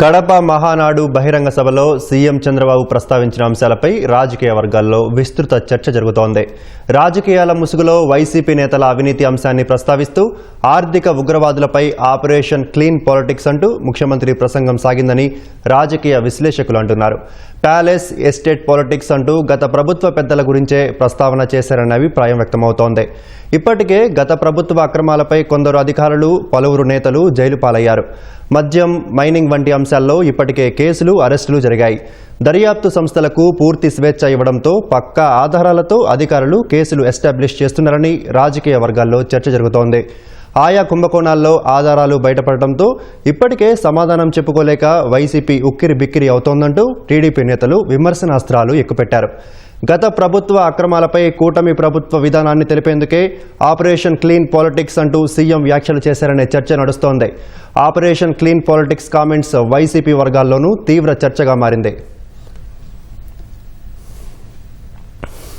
కడప మహానాడు బహిరంగ సభలో సీఎం చంద్రబాబు ప్రస్తావించిన అంశాలపై రాజకీయ వర్గాల్లో విస్తృత చర్చ జరుగుతోంది. రాజకీయాల ముసుగులో వైసీపీ నేతల అవినీతి అంశాన్ని ప్రస్తావిస్తూ ఆర్థిక ఉగ్రవాదులపై ఆపరేషన్ క్లీన్ పాలిటిక్స్ అంటూ ముఖ్యమంత్రి ప్రసంగం సాగిందని రాజకీయ విశ్లేషకులు అంటున్నారు. ప్యాలెస్ ఎస్టేట్ పాలిటిక్స్ అంటూ గత ప్రభుత్వ పెద్దల గురించే ప్రస్తావన చేశారనే అభిప్రాయం వ్యక్తమవుతోంది. ఇప్పటికే గత ప్రభుత్వ అక్రమాలపై కొందరు అధికారులు పలువురు నేతలు జైలు పాలయ్యారు. మద్యం మైనింగ్ వంటి అంశాల్లో ఇప్పటికే కేసులు అరెస్టులు జరిగాయి. దర్యాప్తు సంస్థలకు పూర్తి స్వేచ్ఛ ఇవ్వడంతో పక్కా ఆధారాలతో అధికారులు కేసులు ఎస్టాబ్లిష్ చేస్తున్నారని రాజకీయ వర్గాల్లో చర్చ జరుగుతోంది. ఆయా కుంభకోణాల్లో ఆధారాలు బయటపడటంతో ఇప్పటికే సమాధానం చెప్పుకోలేక వైసీపీ ఉక్కిరి బిక్కిరి అవుతోందంటూ టీడీపీ నేతలు విమర్శనాస్త్రాలు ఎక్కుపెట్టారు. గత ప్రభుత్వ అక్రమాలపై కూటమి ప్రభుత్వ విధానాన్ని తెలిపేందుకే ఆపరేషన్ క్లీన్ పాలిటిక్స్ అంటూ సీఎం వ్యాఖ్యలు చేశారనే చర్చ నడుస్తోంది. Operation clean politics comments YCP వర్గాల్లోనూ తీవ్ర చర్చగా మారింది.